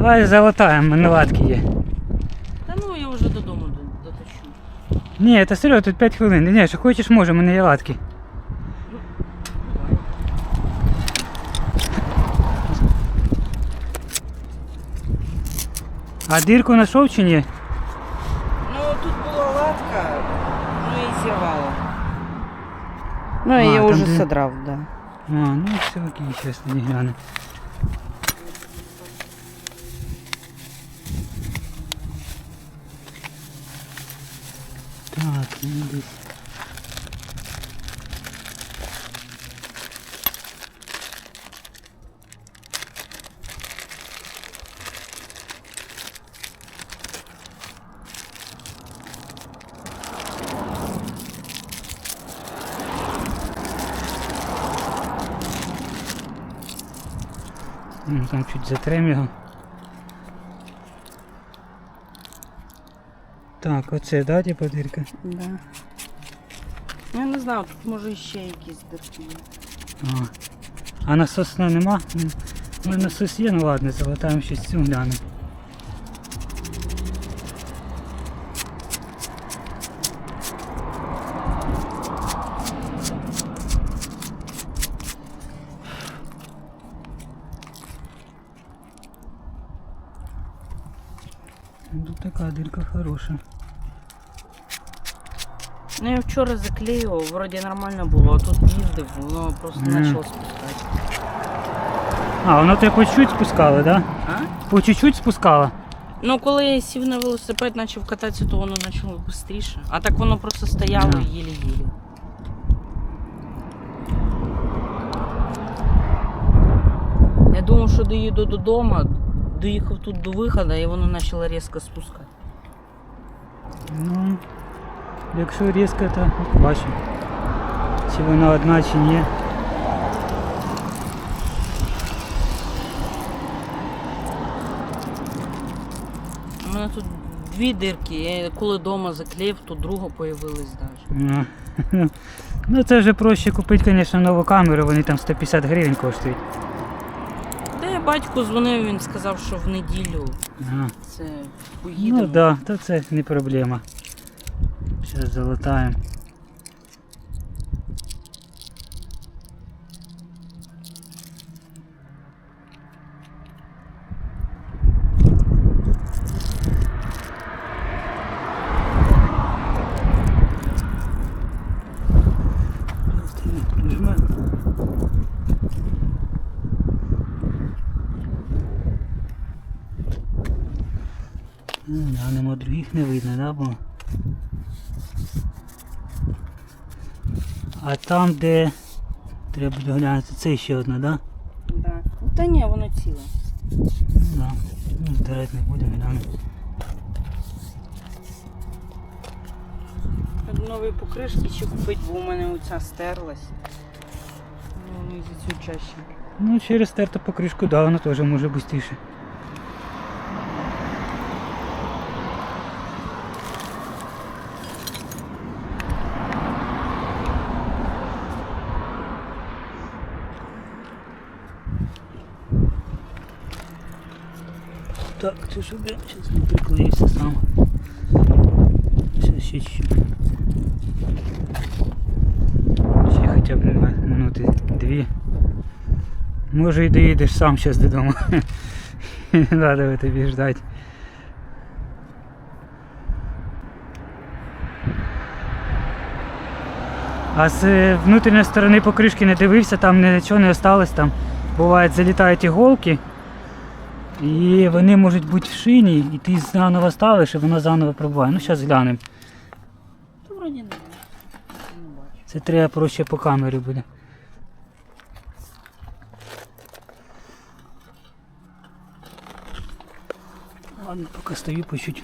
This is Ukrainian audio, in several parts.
Давай залатаємо, мене латки є. Та ну я вже додому до- дотащу. Ні, та серйозно, тут 5 хвилин. Ні, що хочеш, може, у мене є латки. А дірку знайшов чи ні? Ну тут була латка, ну і зірвала. Ну, А, я її там вже де- содрав, да. А, ну все окей, зараз не гляну. Десь. Ну, там чуть затрем Так, оце, да, типа подірка? Да. Я не знаю, тут може ще якісь дірки. А, а насосна нема? Ми Ну, насос є, ну ладно, залатаємо щось цю глянемо. Ну, Така хороша. Ну я вчора заклеював, вроді нормально було, а тут їздив, воно просто Мгм. почало спускати. А, воно тебе по чуть-чуть спускало, да? А? По чуть-чуть спускало? Ну коли я сів на велосипед, почав кататися, то воно почало швидше. А так воно просто стояло Ага. їлі-їлі. Я думав, що доїду додому, доїхав тут до виходу і воно почало різко спускати. Ну, якщо різко, то бачимо. Чи вона одна, чи ні. У мене тут дві дирки, я коли вдома заклеїв, то друга появилась навіть. Ну, Ну це вже проще купити, звісно, нову камеру, вони там 150 гривень коштують. Батьку дзвонив, він сказав, що в неділю Ага. це поїдемо. Ну так, да, то це не проблема. Зараз залатаємо. Ну, Глянемо, других не видно, да, бо. А там, де треба буде глянути, це ще одна, да? Да. Ну, Та ні, воно ціле. Да. Ну, здирати не будемо, глянемо. Нові покришки ще купити, бо у мене оця стерлась. Ну, вони за цю чаще. Ну, через стерту покришку, да, воно теж може швидше. Це щоб я не приклеївся сам. Зараз ще чуть-чуть. Ще хоча б на минути дві. Може і доїдеш сам зараз додому. Не треба тобі ждати. А з внутрішньої сторони покришки не дивився, там нічого не осталось, там бувають залітають іголки. І вони можуть бути в шині, і ти заново ставиш, і воно заново пробуває. Ну зараз глянемо. Це треба проще по камері буде. Ладно, поки стою по чуть.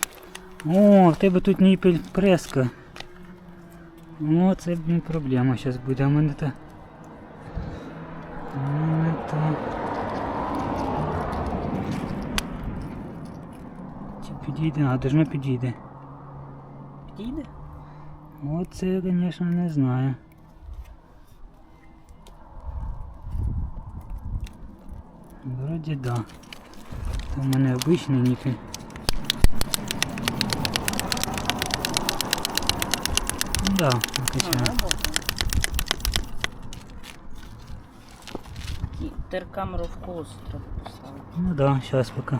О, в тебе тут ніпель преска. О, це блін, проблема зараз буде. А мене то. Мене то. підійде? А, должно підійде. Підійде? Оце, звісно, не знаю. Вроді да. Це в мене обичний нікель. Ну Да, виключно. І Теркамеру в колос треба поставити. Ну да, зараз поки.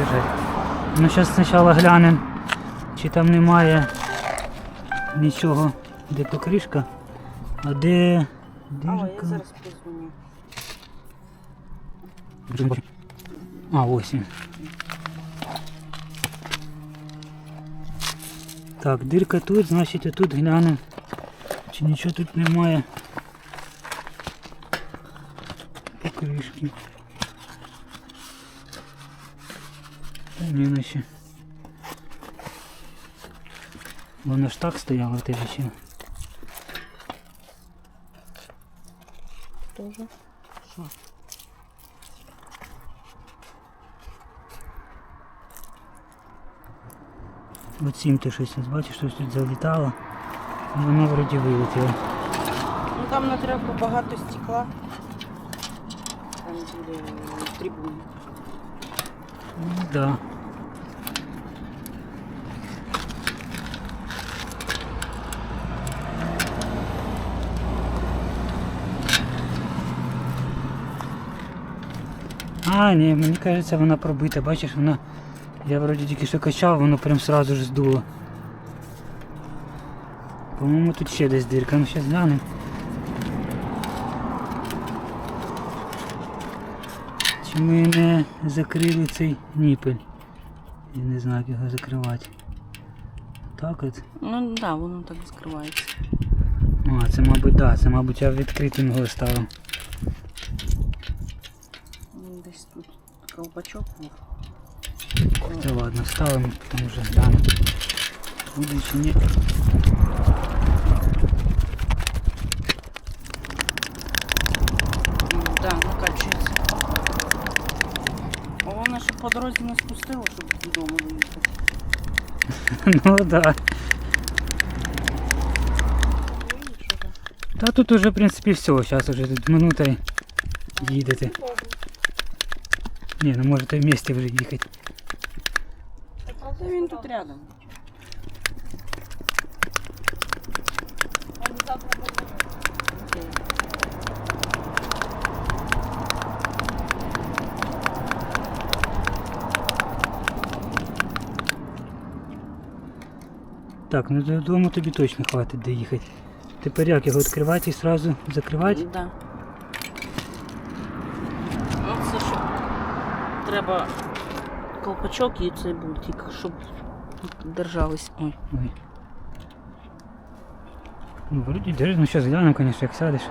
Держать. Ну зараз спочатку глянемо, чи там немає нічого, де покришка, а де А, я зараз позвоню. А, ось він. Так, дирка тут, значить отут глянемо. Чи нічого тут немає. Покришки. ні, наче. Вона ж так стояла в тебе ще. Тоже. Що? Оцім ти щось ось бачиш, щось тут залітало. І воно вроді вилетіло. Ну там не треба багато стекла. Там буде трибуни. Ну, да. А, ні, мені кажеться, вона пробита, бачиш, вона. Я вроді тільки що качав, воно прям сразу ж здуло. По-моєму, тут ще десь дирка, ну зараз глянемо. Чи ми не закрили цей ніпель? Я не знаю, як його закривати. Так от. Ну так, да, воно так закривається. А, це мабуть, да, це мабуть я відкритим його ставив. колпачок був. Та ладно, ставимо, потім вже глянемо. Буде чи ні. Ну, Да, накачується. А вона ще по дорозі не спустила, щоб додому доїхати. Ну да. Та тут уже, в принципі, все. Зараз уже тут минута і їдете. Ні, ну можете в місті вже їхати. Та він тут рядом. Окей. Так, ну додому тобі точно хватить де їхати. Тепер як його відкривати і одразу закривати? Да. Треба колпачок і цей болтик, щоб держались. Ой. Ой. Ну, вроді держи, ну що, глянемо, звісно, як сядеш.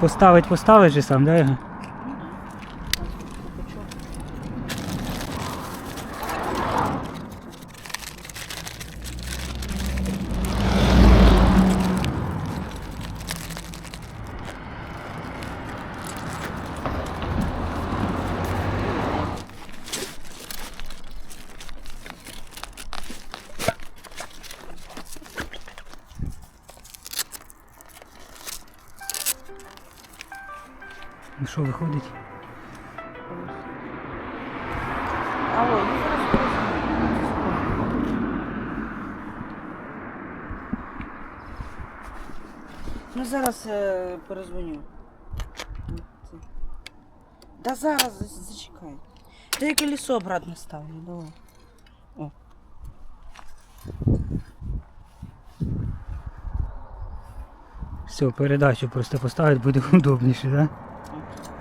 Поставить, поставить же сам, да, його? Що виходить? Алло, ну зараз. Ну зараз е, перезвоню. Да зараз зачекай. Та я колесо обратно ставлю, давай. О. Все, передачу просто поставити буде удобніше, да?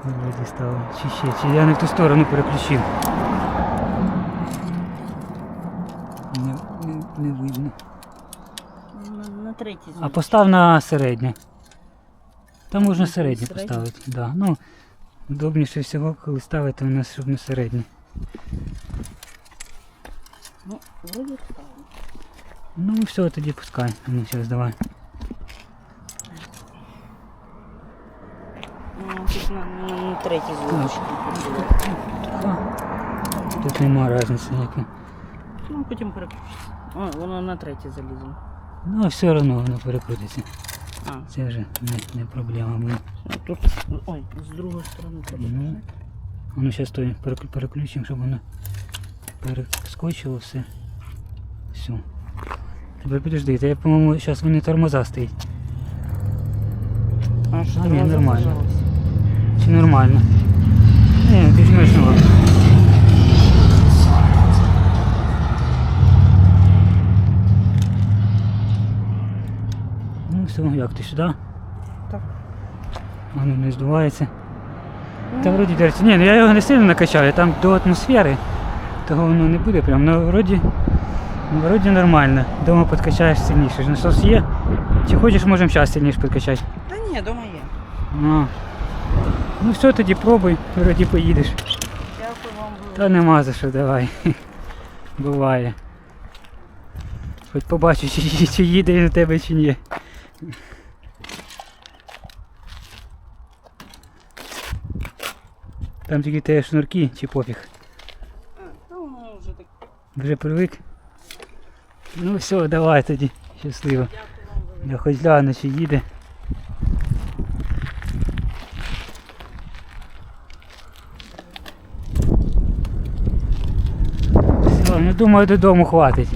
Вроді стало. Чи ще, чи я не в ту сторону переключив. Не, не, не видно. На, на третій А постав на середнє. Там можна На середнє середнє? поставити. Да. Ну, удобніше всього, коли ставити у нас, щоб на середнє. Ну, вроді ставлю. Ну все, тоді пускай. Ну, зараз давай. Ну, тут на, на, на третій. Ха. Тут нема різниці ніякої. Ну, потім переключиться. О, воно на третій залізло. Ну, все одно воно перекрутиться. А, Це вже не, не проблема буде. тут. Ой, з другої сторони треба. Ну, воно зараз то перек- переключимо, щоб воно перескочило все. Все. Тепер підожди, та я, по-моєму, зараз вони тормоза стоять. А, що А, ні, тормоза нормально. зажалися. Чи нормально? Ні, ж маєш. Ну все, як ти сюди? Так. Воно не здувається. Та вроді держиться. Ні, ну я його не сильно накачав, я там до атмосфери, того воно не буде прям. Ну вроді, ну, вроді нормально. Дома підкачаєш сильніше. Насос є. Чи хочеш, можемо зараз сильніше підкачати. Та ні, дома є. А. Ну все, тоді пробуй, вроді поїдеш. Дякую вам. Та нема за що, давай. Буває. Хоч побачу, чи, чи їде у тебе чи ні. Там тільки те шнурки чи пофіг. Воно вже так. Вже привик. Ну все, давай тоді. Щасливо. Я хоч гляну, чи їде. Все, ну думаю, додому хватить.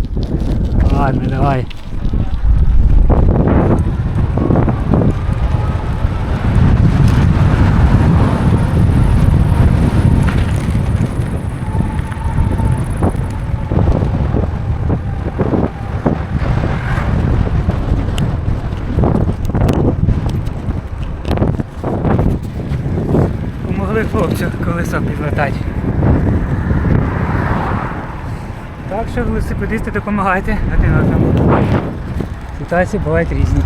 Ладно, давай. Помогли хлопцю колесо підлатати. Так що велосипедисти допомагайте один одному. Ситуації бувають різні.